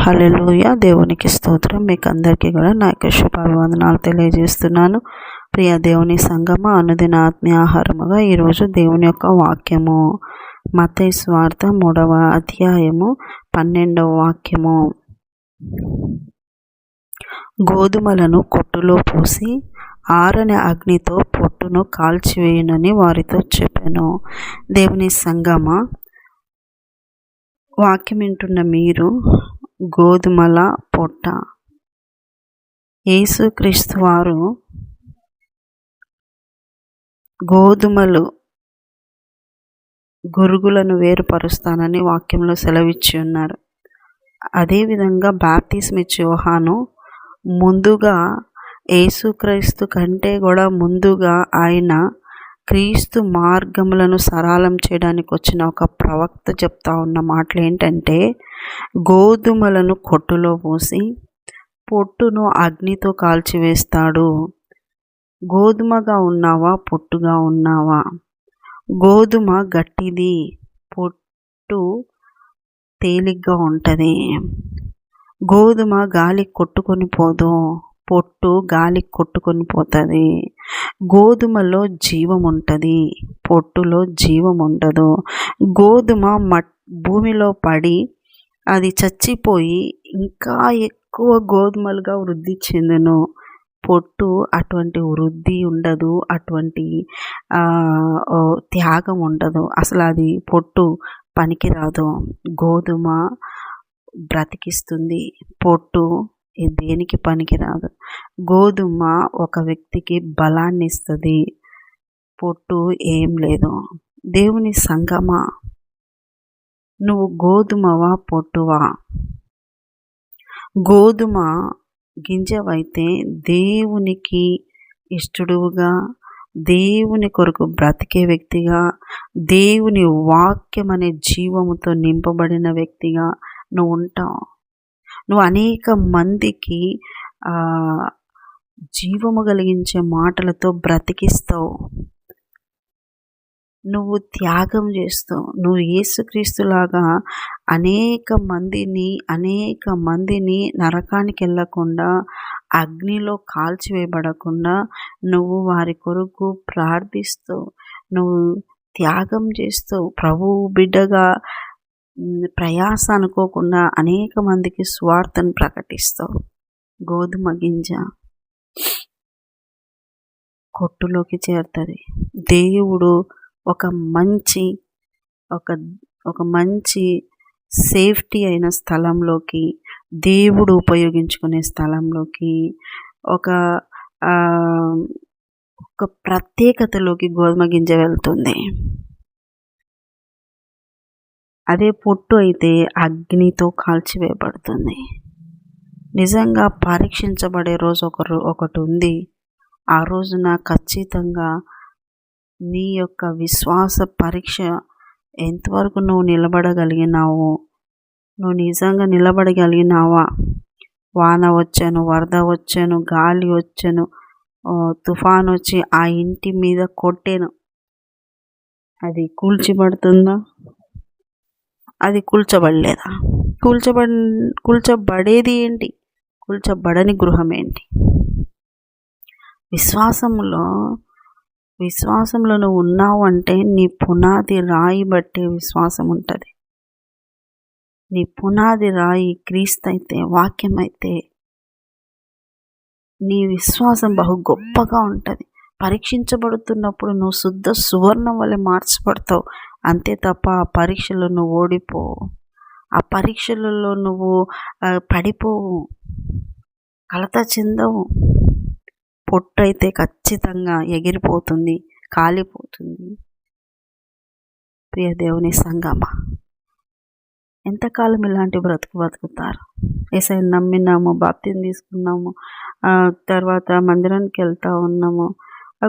Hallelujah దేవునికి స్తోత్రం. మీకు అందరికీ కూడా నా యొక్క శుభాభివందనాలు తెలియజేస్తున్నాను. ప్రియ దేవుని సంగమ అనుదిన ఆత్మీయ ఆహారముగా ఈరోజు దేవుని యొక్క వాక్యము. మత స్వార్థ మూడవ అధ్యాయము పన్నెండవ వాక్యము. గోధుమలను కొట్టులో పోసి ఆరని అగ్నితో పొట్టును కాల్చివేయునని వారితో చెప్పాను. దేవుని సంగమ వాక్యం వింటున్న మీరు గోధుమల పొట్ట. యేసుక్రీస్తు వారు గోధుమలు గురుగులను వేరుపరుస్తానని వాక్యంలో సెలవిచ్చి ఉన్నారు. అదేవిధంగా బ్యాప్తిస్మి యోహాను ముందుగా యేసుక్రీస్తు కంటే కూడా ముందుగా ఆయన క్రీస్తు మార్గములను సరళం చేయడానికి వచ్చిన ఒక ప్రవక్త చెప్తా ఉన్న మాటలు ఏంటంటే గోధుమలను కొట్టులో పోసి పొట్టును అగ్నితో కాల్చివేస్తాడు. గోధుమగా ఉన్నావా? పొట్టుగా ఉన్నావా? గోధుమ గట్టిది పొట్టు తేలిగ్గా ఉంటుంది. గోధుమ గాలి కొట్టుకొని పోదు. పొట్టు గాలి కొట్టుకొని పోతుంది. గోధుమలో జీవం ఉంటుంది. పొట్టులో జీవం ఉండదు. గోధుమ మట్ భూమిలో పడి అది చచ్చిపోయి ఇంకా ఎక్కువ గోధుమలుగా వృద్ధి చెందును. పొట్టు అటువంటి వృద్ధి ఉండదు. అటువంటి త్యాగం ఉండదు. అసలు అది పొట్టు పనికిరాదు. గోధుమ బ్రతికిస్తుంది. పొట్టు దేనికి పనికిరాదు. గోధుమ ఒక వ్యక్తికి బలాన్ని ఇస్తుంది పొట్టు ఏం లేదు. దేవుని సంగమా? నువ్వు గోధుమవా పొట్టువా? గోధుమ గింజవైతే దేవునికి ఇష్టడువుగా దేవుని కొరకు బ్రతికే వ్యక్తిగా దేవుని వాక్యం అనే జీవముతో నింపబడిన వ్యక్తిగా నువ్వు ఉంటావు. నువ్వు అనేక మందికి జీవము కలిగించే మాటలతో బ్రతికిస్తావు. నువ్వు త్యాగం చేస్తావు. నువ్వు యేసుక్రీస్తులాగా అనేక మందిని అనేక మందిని నరకానికి వెళ్ళకుండా అగ్నిలో కాల్చివేయబడకుండా నువ్వు వారి కొరకు ప్రార్థిస్తావు. నువ్వు త్యాగం చేస్తావు. ప్రభువు బిడ్డగా ప్రయాస అనుకోకుండా అనేక మందికి స్వార్థను ప్రకటిస్తావు. గోధుమ గింజ కొట్టులోకి చేరుతుంది. దేవుడు ఒక మంచి ఒక ఒక మంచి సేఫ్టీ అయిన స్థలంలోకి దేవుడు ఉపయోగించుకునే స్థలంలోకి ఒక ఒక ప్రత్యేకతలోకి గోధుమ గింజ వెళ్తుంది. అదే పొట్టు అయితే అగ్నితో కాల్చివేయబడుతుంది. నిజంగా పరీక్షించబడే రోజు ఒకరు ఒకటి ఉంది ఆ రోజున ఖచ్చితంగా నీ యొక్క విశ్వాస పరీక్ష ఎంతవరకు నువ్వు నిలబడగలిగినావు నువ్వు నిజంగా నిలబడగలిగినావా? వాన వచ్చాను వరద వచ్చాను గాలి వచ్చాను తుఫాన్ వచ్చి ఆ ఇంటి మీద కొట్టాను. అది కూల్చిబడుతుందా అది కూల్చబడలేదా? కూల్చబ కూల్చబడేది ఏంటి? కూల్చబడని గృహం ఏంటి? విశ్వాసంలో విశ్వాసంలో నువ్వు ఉన్నావు అంటే నీ పునాది రాయి బట్టే విశ్వాసం ఉంటుంది. నీ పునాది రాయి క్రీస్తు అయితే వాక్యం అయితే నీ విశ్వాసం బహు గొప్పగా ఉంటుంది. పరీక్షించబడుతున్నప్పుడు నువ్వు శుద్ధ సువర్ణం వలె మార్చబడతావు. అంతే తప్ప ఆ పరీక్షలో నువ్వు ఓడిపోవు. ఆ పరీక్షలలో నువ్వు పడిపోవు. కలత చెందవు. పొట్టు అయితే ఖచ్చితంగా ఎగిరిపోతుంది కాలిపోతుంది. ప్రియ దేవుని సంగమ ఎంతకాలం ఇలాంటి బ్రతుకు బతుకుతారు? ఏసై నమ్మినాము బాప్తిని తీసుకున్నాము తర్వాత మందిరానికి వెళ్తూ ఉన్నాము.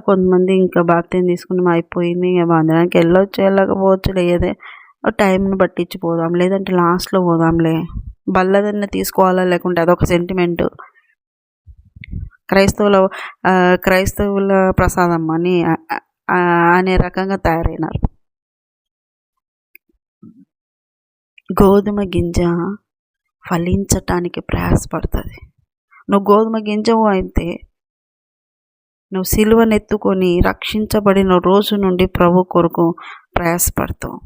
కొంతమంది ఇంకా బాప్తీని తీసుకున్నాము అయిపోయింది. ఇంకా మందిరానికి వెళ్ళొచ్చు వెళ్ళకపోవచ్చు లేదే. టైంని పట్టించి పోదాం. లేదంటే లాస్ట్లో పోదాంలే. బల్లదన్న తీసుకోవాలా? లేకుంటే అదొక సెంటిమెంటు క్రైస్తవుల క్రైస్తవుల ప్రసాదం అని అనే రకంగా తయారైనారు. గోధుమ గింజ ఫలించటానికి ప్రయాసపడుతుంది. నువ్వు గోధుమ గింజవు అయితే నువ్వు సిలువనెత్తుకొని రక్షించబడిన రోజు నుండి ప్రభు కొరకు ప్రయాసపడతావు.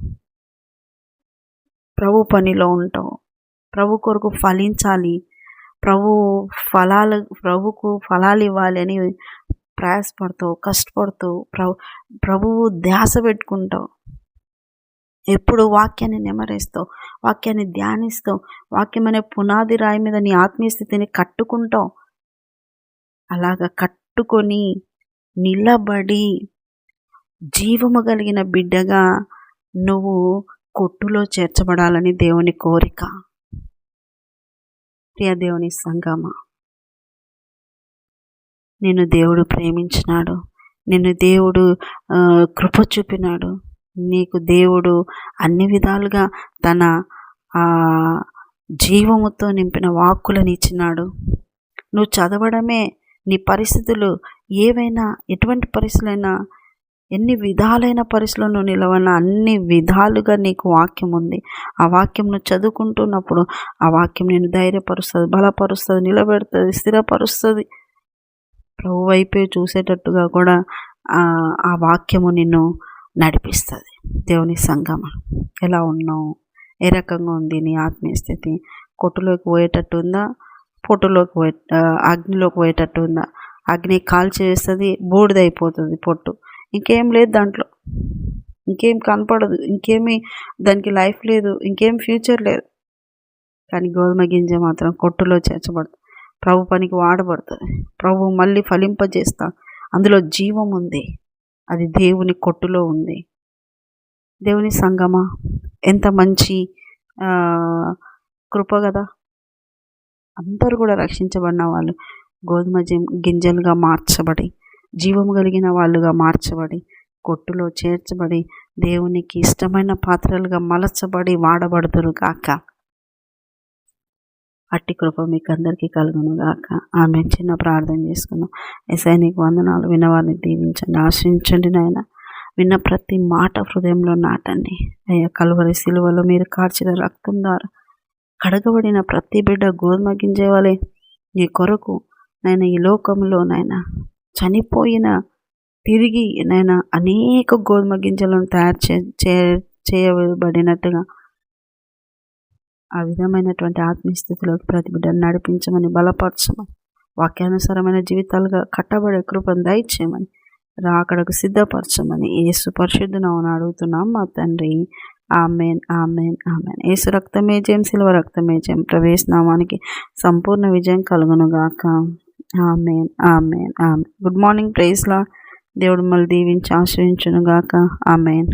ప్రభు పనిలో ఉంటావు. ప్రభు కొరకు ఫలించాలి. ప్రభు ఫలాలు ప్రభుకు ఫలాలు ఇవ్వాలి అని ప్రయాసపడతావు కష్టపడుతావు. ప్రభు ప్రభువు ధ్యాస పెట్టుకుంటావు. ఎప్పుడు వాక్యాన్ని నెమరేస్తావు వాక్యాన్ని ధ్యానిస్తావు వాక్యం అనే పునాది రాయి మీద నీ ఆత్మీయ స్థితిని కట్టుకుంటావు. అలాగ పట్టుకొని నిలబడి జీవము కలిగిన బిడ్డగా నువ్వు కొట్టులో చేర్చబడాలని దేవుని కోరిక. ప్రియ దేవుని సంగమ నిన్ను దేవుడు ప్రేమించినాడు నిన్ను దేవుడు కృప చూపినాడు. నీకు దేవుడు అన్ని విధాలుగా తన జీవముతో నింపిన వాక్కులను ఇచ్చినాడు. నువ్వు చదవడమే నీ పరిస్థితులు ఏవైనా ఎటువంటి పరిస్థితులైనా ఎన్ని విధాలైన పరిస్థితులను నిలవన అన్ని విధాలుగా నీకు వాక్యం ఉంది. ఆ వాక్యంను చదువుకుంటున్నప్పుడు ఆ వాక్యం నేను ధైర్యపరుస్తుంది బలపరుస్తుంది నిలబెడుతుంది స్థిరపరుస్తుంది. ప్రభు వైపే చూసేటట్టుగా కూడా ఆ వాక్యము నిన్ను నడిపిస్తుంది. దేవుని సంగమ. ఎలా ఉన్నావు? ఏ రకంగా ఉంది నీ ఆత్మీయ స్థితి? కొట్టులోకి పోయేటట్టు ఉందా? పొట్టులోకి పోయే అగ్నిలోకి పోయేటట్టు ఉందా అగ్ని కాల్చేస్తుంది బూడిదైపోతుంది పొట్టు. ఇంకేం లేదు దాంట్లో. ఇంకేం కనపడదు ఇంకేమీ దానికి లైఫ్ లేదు ఇంకేం ఫ్యూచర్ లేదు. కానీ గోధుమ గింజ మాత్రం కొట్టులో చేర్చబడుతుంది. ప్రభు పనికి వాడబడుతుంది. ప్రభు మళ్ళీ ఫలింపజేస్తా. అందులో జీవం ఉంది. అది దేవుని కొట్టులో ఉంది. దేవుని సంగమా? ఎంత మంచి కృప కదా? అందరూ కూడా రక్షించబడిన వాళ్ళు. గోధుమ గింజలుగా మార్చబడి జీవము కలిగిన వాళ్ళుగా మార్చబడి కొట్టులో చేర్చబడి దేవునికి ఇష్టమైన పాత్రలుగా మలచబడి వాడబడుతురు కాక అట్టి కృప మీకు అందరికీ కలుగును గాక. ఆమె చిన్న ప్రార్థన చేసుకున్నాం ఎస్ఐ నీకు వందనాలు. విన్నవారిని దీవించండి ఆశ్రయించండి నాయన. విన్న ప్రతి మాట హృదయంలో నాటండి. అయ్యా కలువరి సిలువలో మీరు కార్చిన రక్తం ద్వారా కడగబడిన ప్రతి బిడ్డ గోధుమ గింజేవాలే నీ కొరకు నాయన ఈ లోకంలో నాయన చనిపోయిన తిరిగి నాయన అనేక గోధుమ గింజలను తయారు చే చేయబడినట్టుగా ఆ విధమైనటువంటి ఆత్మీయస్థితిలోకి ప్రతి బిడ్డను నడిపించమని బలపరచమని వాక్యానుసారమైన జీవితాలుగా కట్టబడే కృపను దయచేయమని రాకడకు సిద్ధపరచమని ఏసు పరిశుద్ధునవును అడుగుతున్నాం మా తండ్రి. Amen amen amen. ఏసు రక్తమే జయం శిల్వ రక్తమే జయం. ప్రవేశనామానికి సంపూర్ణ విజయం కలుగునుగాక. Amen amen amen. Good morning ప్రైజ్లా దేవుడు మళ్ళీ దీవించి ఆశ్రయించునుగాక. ఆమెన్.